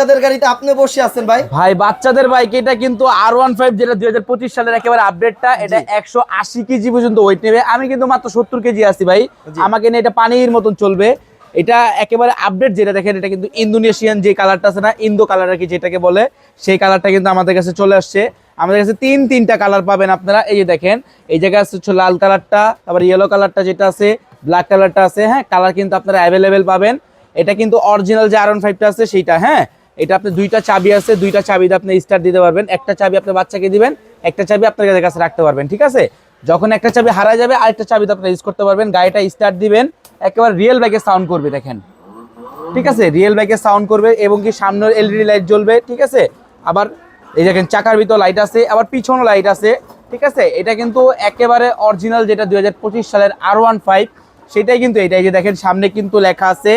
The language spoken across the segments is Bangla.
বাচ্চাদের গাড়িতে আপনি বসে আছেন ভাই? ভাই বাচ্চাদের বাইক এটা কিন্তু আর ওয়ান ফাইভ যেটা দুই হাজার পঁচিশ সালের একেবারে আপডেটটা এটা একশো আশি কেজি পর্যন্ত ওয়েট নেবে। আমি কিন্তু মাত্র সত্তর কেজি আছি ভাই। আমাকে নিয়ে এটা পানির মতন চলবে। এটা একেবারে আপডেট যেটা দেখেন এটা কিন্তু ইন্দোনেশিয়ান যে কালারটা আছে না ইন্দো কালার আর কি যেটাকে বলে সেই কালারটা কিন্তু আমাদের কাছে চলে আসছে। আমাদের কাছে তিন তিনটা কালার পাবেন আপনারা। এই যে দেখেন এই জায়গায় আছে হচ্ছে লাল কালারটা তারপর ইয়েলো কালারটা যেটা আছে ব্ল্যাক কালারটা আছে হ্যাঁ কালার কিন্তু আপনারা অ্যাভেলেবেল পাবেন। এটা কিন্তু অরিজিনাল যে আর ওয়ান ফাইভটা আছে সেইটা হ্যাঁ এটা আপনি দুইটা চাবি আছে, দুইটা চাবিতে আপনি স্টার্ট দিতে পারবেন। একটা চাবি আপনার বাচ্চাকে দিবেন, একটা চাবি আপনার কাছে রাখতে পারবেন, ঠিক আছে? যখন একটা চাবি হারা যাবে, আরেকটা চাবি তো আপনি ইউজ করতে পারবেন। গাড়িটা স্টার্ট দিবেন, একেবারে রিয়েল বাইকে সাউন্ড করবে, দেখেন। ঠিক আছে? রিয়েল বাইকে সাউন্ড করবে এবং কি সামনের এলইডি লাইট জ্বলবে, ঠিক আছে? আবার এই দেখেন, চাকার ভিতর লাইট আছে, আবার পিছনও লাইট আছে, ঠিক আছে? এটা কিন্তু একেবারে অরিজিনাল যেটা দুই হাজার পঁচিশ সালের আর ওয়ান ফাইভ সেটাই কিন্তু এটাই যে দেখেন, সামনে কিন্তু লেখা আছে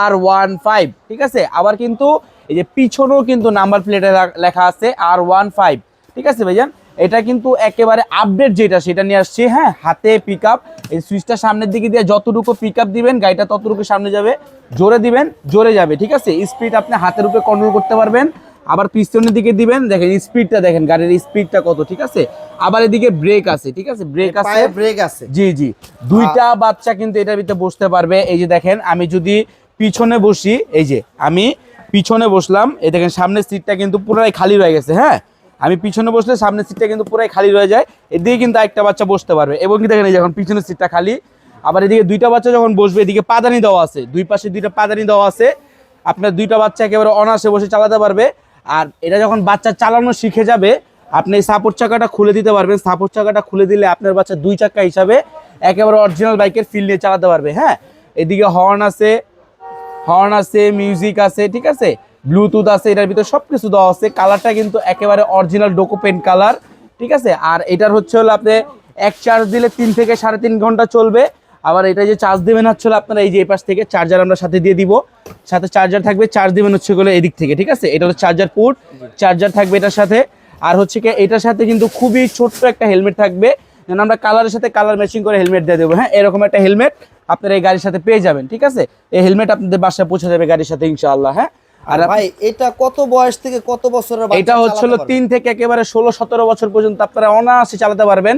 আর ওয়ান ফাইভ ঠিক আছে? আবার কিন্তু এই যে পিছনেও কিন্তু নাম্বার প্লেটে লেখা আছে আর ওয়ান ফাইভ ঠিক আছে ভাইজান? এটা কিন্তু একেবারে আপডেট যেটা সেটা নিয়ে আসছি হ্যাঁ? হাতে পিক আপ এই সুইচটা সামনের দিকে দিয়ে যতটুকু পিক আপ দিবেন গাড়িটা ততটুকু সামনে যাবে জোরে দিবেন জোরে যাবে ঠিক আছে? স্পিড আপনি হাতের উপরে কন্ট্রোল করতে পারবেন আবার পিছনের দিকে দিবেন দেখেন স্পিডটা দেখেন গাড়ির স্পিডটা কত ঠিক আছে? আবার এদিকে ব্রেক আছে ঠিক আছে? ব্রেক আছে। ব্রেক আছে। জি জি। দুইটা বাচ্চা কিন্তু এটার ভিতরে বসতে পারবে এই যে দেখেন আমি যদি পিছনে বসি এই যে আমি পিছনে বসলাম। এই দেখেন, সামনের সিটটা কিন্তু পুরোটাই খালি রয়ে গেছে হ্যাঁ? আমি পিছনে বসলে সামনের সিটটা কিন্তু পুরাই খালি রয়ে যায়। এদিকে কিন্তু একটা বাচ্চা বসতে পারবে। এবং কি দেখেন যখন পিছনের সিটটা খালি। আবার এদিকে দুইটা বাচ্চা যখন বসবে, এদিকে পাদানি দেওয়া আছে। দুই পাশে দুইটা পাদানি দেওয়া আছে। আপনার দুইটা বাচ্চা একেবারে অনায়াসে বসে চালাতে পারবে। আর এটা যখন বাচ্চা চালানো শিখে যাবে, আপনি এই সাপোর্ট চাকাটা খুলে দিতে পারবেন। সাপোর্ট চাকাটা খুলে দিলে আপনার বাচ্চা দুই চাকা হিসাবে একেবারে অরিজিনাল বাইকের ফিল নিয়ে চালাতে পারবে হ্যাঁ? এদিকে হর্ন আছে হর্ন আছে মিউজিক আছে, ঠিক আছে? ব্লুটুথ আছে, এটার ভিতরে সব কিছু দেওয়া আছে। কালারটা কিন্তু একেবারে অরিজিনাল ডোকোপেন কালার ঠিক আছে? আর এটার হচ্ছে হলো আপনি এক চার্জ দিলে তিন থেকে সাড়ে তিন ঘণ্টা চলবে। আবার এটা যে চার্জ দেবেন হচ্ছে আপনারা এই যে এই পাশ থেকে চার্জার আমরা সাথে দিয়ে দিব। সাথে চার্জার থাকবে চার্জ দিবেন হচ্ছে হলো এদিক থেকে, ঠিক আছে? এটা হলো চার্জার পুট চার্জার থাকবে এটার সাথে। আর হচ্ছে কি এটার সাথে কিন্তু খুবই ছোট্ট একটা হেলমেট থাকবে। যেন আমরা কালারের সাথে কালার ম্যাচিং করে হেলমেট দিয়ে দেবো। হ্যাঁ এরকম একটা হেলমেট আপনারা এই গাড়ির সাথে পেয়ে যাবেন ঠিক আছে? এই হেলমেট আপনাদের বাসায় পৌঁছে যাবে গাড়ির সাথে ইনশাআল্লাহ হ্যাঁ? আর ভাই এটা কত বয়স থেকে কত বছরের এটা হচ্ছে হলো চালাতে পারবে? তিন থেকে একেবারে ষোলো সতেরো বছর পর্যন্ত আপনারা অনায়াসে চালাতে পারবেন।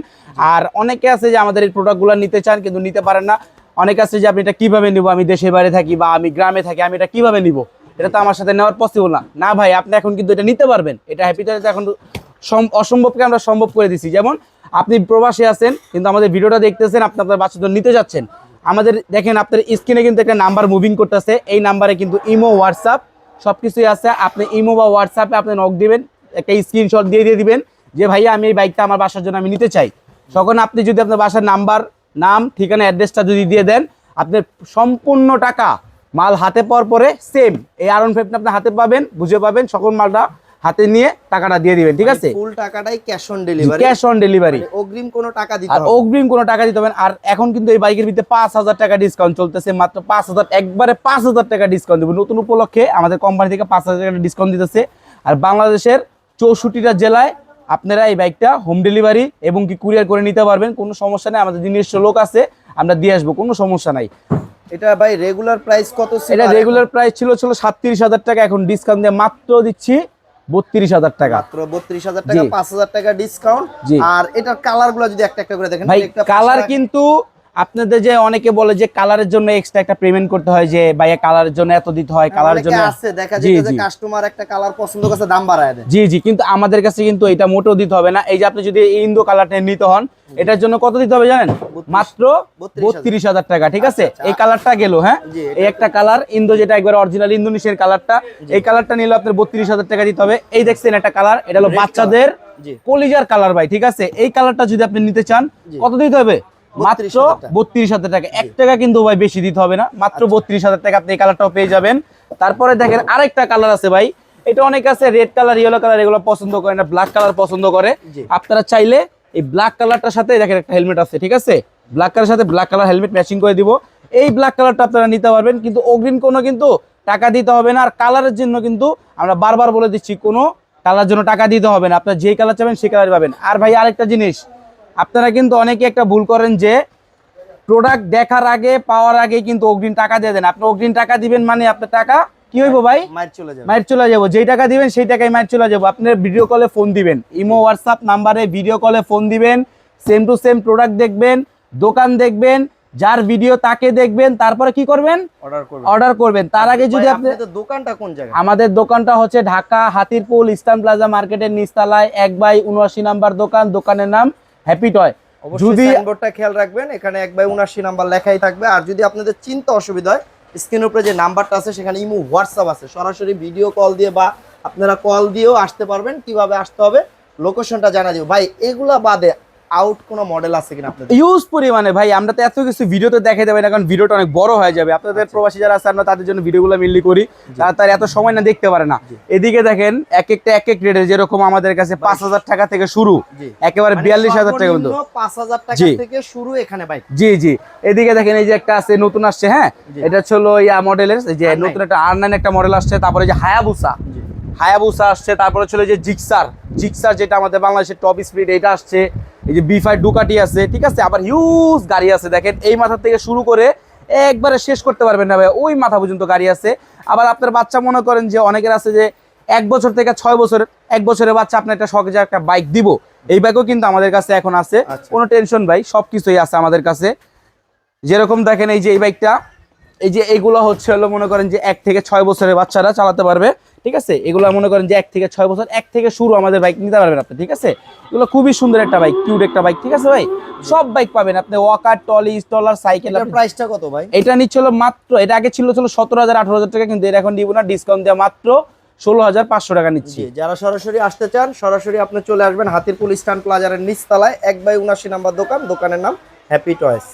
আর অনেকে আছে যে আমাদের এই প্রোডাক্টগুলো নিতে চান কিন্তু নিতে পারেন না। অনেকে আছে যে আপনি এটা কীভাবে নিব? আমি দেশের বাইরে থাকি বা আমি গ্রামে থাকি আমি এটা কীভাবে নিব? এটা তো আমার সাথে নেওয়ার পসিবল না। না ভাই আপনি এখন কিন্তু এটা নিতে পারবেন। এটা হ্যাপি টয়লেট এখন অসম্ভবকে আমরা সম্ভব করে দিছি। যেমন আপনি প্রবাসী আছেন কিন্তু আমাদের ভিডিওটা দেখতেছেন আপনি আপনার বাচ্চাদের নিতে যাচ্ছেন। আমাদের দেখেন আপনার স্ক্রিনে কিন্তু একটা নাম্বার মুভিং করতেছে। এই নাম্বারে কিন্তু ইমো হোয়াটসঅ্যাপ সব কিছুই আছে। আপনি ইমো বা হোয়াটসঅ্যাপে আপনি নক দিবেন, একটা স্ক্রিনশট দিয়ে দিয়ে দিবেন যে, ভাইয়া, আমি এই বাইকটা আমার বাসার জন্য আমি নিতে চাই। তখন আপনি যদি আপনার বাসার নাম্বার, নাম, ঠিকানা অ্যাড্রেসটা যদি দিয়ে দেন আপনার সম্পূর্ণ টাকা মাল হাতে পাওয়ার পরে সেম এই আরন ফাইভটা আপনি হাতে পাবেন, বুঝে পাবেন সকল মালটা। হাতে নিয়ে টাকাটা দিয়ে দিবেন ঠিক আছে? ফুল টাকাটাই cash on delivery cash on delivery অগ্রিম কোনো টাকা দিতে হবে। অগ্রিম কোনো টাকা দিতে হবে না। আর এখন কিন্তু এই বাইকের ভিতরে পাঁচ হাজার টাকা ডিসকাউন্ট চলতেছে মাত্র পাঁচ হাজার একবারে পাঁচ হাজার টাকা ডিসকাউন্ট দেবো। নতুন উপলক্ষে আমাদের কোম্পানি থেকে পাঁচ হাজার টাকা ডিসকাউন্ট দিতেছে। আর বাংলাদেশের চৌষট্টিটা জেলায় আপনারা এই বাইকটা হোম ডেলিভারি এবং কি কুরিয়ার করে নিতে পারবেন। কোনো সমস্যা নেই আমাদের নিজস্ব লোক আছে আমরা দিয়ে আসব কোনো সমস্যা নাই। এটা ভাই রেগুলার প্রাইস কত ছিল? এটা রেগুলার প্রাইস ছিল ছিল সাতত্রিশ হাজার টাকা। এখন ডিসকাউন্ট দিয়ে মাত্র দিচ্ছি বত্রিশ হাজার টাকা। মাত্র বত্রিশ হাজার টাকা পাঁচ হাজার টাকা ডিসকাউন্ট আর এটার কালারগুলো যদি একটা একটা করে দেখেন কালার কিন্তু আপনাদের যে অনেকে বলে যে কালারের জন্য এক্সট্রা একটা পেমেন্ট করতে হয় যে ভাইয়া কালারের জন্য এত দিতে হয় কালারের জন্য আছে দেখা যায় যে কাস্টমার একটা কালার পছন্দ করছে দাম বাড়ায় দেয়। জি জি কিন্তু আমাদের কাছে কিন্তু এটা মোটেও দিতে হবে না। এই যে আপনি যদি ইন্দো কালারটা নিতে হন এটার জন্য কত দিতে হবে জানেন? মাত্র বত্রিশ হাজার। টাকা ঠিক আছে? আচ্ছা, এই কালারটা গেল হ্যাঁ? এই একটা কালার ইন্দো যেটা একবার অরিজিনাল ইন্দোনেশিয়ার কালারটা এই কালারটা নিলে আপনার বত্রিশ হাজার টাকা দিতে হবে। এই দেখছেন একটা কালার এটা হলো বাচ্চাদের। কলিজার কালার ভাই ঠিক আছে? এই কালারটা যদি আপনি নিতে চান কত দিতে হবে? মাত্র বত্রিশ হাজার টাকা। এক টাকা কিন্তু ভাই বেশি দিতে হবে না। মাত্র আচ্ছা। বত্রিশ হাজার টাকা আপনি এই কালারটাও পেয়ে যাবেন। তারপরে দেখেন আরেকটা কালার আছে ভাই। এটা অনেক আছে রেড কালার ইয়েলো কালার এগুলো পছন্দ করে না ব্ল্যাক কালার পছন্দ করে। আপনারা চাইলে এই ব্ল্যাক কালারটার সাথে দেখেন একটা হেলমেট আছে ঠিক আছে? ব্ল্যাক কালার সাথে ব্ল্যাক কালার হেলমেট ম্যাচিং করে দিব। এই ব্ল্যাক কালারটা আপনারা নিতে পারবেন কিন্তু অগ্রিম কোনো কিন্তু টাকা দিতে হবে না। আর কালারের জন্য কিন্তু আমরা বারবার বলে দিচ্ছি কোনো কালার জন্য টাকা দিতে হবে না। আপনার যে কালার চাবেন সেই কালার পাবেন। আর ভাই আরেকটা জিনিস আপনারা কিন্তু অনেকে একটা ভুল করেন যে প্রোডাক্ট দেখার আগে পাওয়ার আগে কিন্তু অগ্রিম টাকা দিয়ে দেন। আপনি অগ্রিম টাকা দিবেন মানে আপনার টাকা কি হইব ভাই? মায়ের চলে যাবে। চলে যাব। যেই টাকা দিবেন সেই টাকায় মাইট চলে যাব। আপনার ভিডিও কলে ফোন দিবেন। ইমো হোয়াটসঅ্যাপ নাম্বারে ভিডিও কলে ফোন দিবেন। সেম টু সেম প্রোডাক্ট দেখবেন দোকান দেখবেন যার ভিডিও তাকে দেখবেন তারপরে কি করবেন? অর্ডার করবে অর্ডার করবেন। তার আগে যদি আপনি দোকানটা কোন জায়গায়? আমাদের দোকানটা হচ্ছে ঢাকা হাতিরপুল ইস্টার্ন প্লাজা মার্কেটের নিচতলায় এক বাই উনআশি নাম্বার দোকান দোকানের নাম হ্যাপি টয়। যদি সাইনবোর্ডটা খেয়াল রাখবেন এখানে এক বাই উনাশি নাম্বার লেখাই থাকবে। আর যদি আপনাদের চিন্তা অসুবিধা হয় স্ক্রিনের উপরে যে নাম্বারটা আছে সেখানে ইমো হোয়াটসঅ্যাপ আছে। সরাসরি ভিডিও কল দিয়ে বা আপনারা কল দিয়েও আসতে পারবেন কীভাবে আসতে হবে লোকেশনটা জানা দিব। ভাই এগুলা বাদে আউট কোনো মডেল আছে কিনা আপনাদের? ইউজ পরিমাণে ভাই। আমরা তো এত কিছু ভিডিওতে দেখাই দেবে না কারণ ভিডিওটা অনেক বড় হয়ে যাবে। আপনাদের আচ্ছা। প্রবাসী যারা আছে আমরা তাদের জন্য ভিডিওগুলো মিললি করি। তারা তার এত সময় না দেখতে পারে না। এদিকে দেখেন এক একটা এক এক রেটের যেরকম আমাদের কাছে পাঁচ হাজার টাকা থেকে শুরু। একেবারে মানে বিয়াল্লিশ হাজার টাকা পর্যন্ত। সর্বনিম্ন 5000 টাকা জি। থেকে শুরু এখানে বাইক জি জি। এদিকে দেখেন এই যে একটা আছে নতুন আসছে হ্যাঁ? এটা হলো ইয়া মডেলের এই যে নতুন একটা আর নাইন একটা মডেল আসছে তারপরে যে হায়াবুসা হায়াবুসা আসছে তারপরে ছিল যে জিক্সার। জিক্সার যেটা আমাদের বাংলাদেশের টপ স্পিড এটা আসছে। এই যে বি ফাইভ ডুকাটি আছে ঠিক আছে? আবার হিউজ গাড়ি আছে দেখেন এই মাথা থেকে শুরু করে একবারে শেষ করতে পারবেন না ভাই ওই মাথা পর্যন্ত গাড়ি আছে। আবার আপনার বাচ্চা মনে করেন যে অনেকের আছে যে এক বছর থেকে ছয় বছরের এক বছরের বাচ্চা আপনার একটা শখে যে একটা বাইক দিব। এই বাইকও কিন্তু আমাদের কাছে এখন আছে আচ্ছা। কোনো টেনশন ভাই সব কিছুই আছে আমাদের কাছে। যেরকম দেখেন এই যে এই বাইকটা এই যে এইগুলো হচ্ছে হলো মনে করেন যে এক থেকে ছয় বছরের বাচ্চারা চালাতে পারবে। ঠিক আছে? এগুলো মনে করেন যে এক থেকে ছয় বছর এক থেকে শুরু আমাদের বাইক নিতে পারবেন আপনি ঠিক আছে? এগুলো খুবই সুন্দর একটা বাইক কিউট একটা বাইক ঠিক আছে ভাই? সব বাইক পাবেন আপনি ওয়াকার টলি স্টলার সাইকেল প্রাইসটা কত ভাই? এটা নিচ্ছিল মাত্র এটা আগে ছিল ছিল সতেরো হাজার আঠারো হাজার টাকা কিন্তু এটা এখন দিব না ডিসকাউন্ট দেওয়া মাত্র ষোলো হাজার পাঁচশো টাকা নিচ্ছি। যারা সরাসরি আসতে চান সরাসরি আপনি চলে আসবেন হাতিরপুল স্ট্যান্ড প্লাজারের নিচতলায় এক বাই উনাশি নাম্বার দোকান দোকানের নাম হ্যাপি টয়েস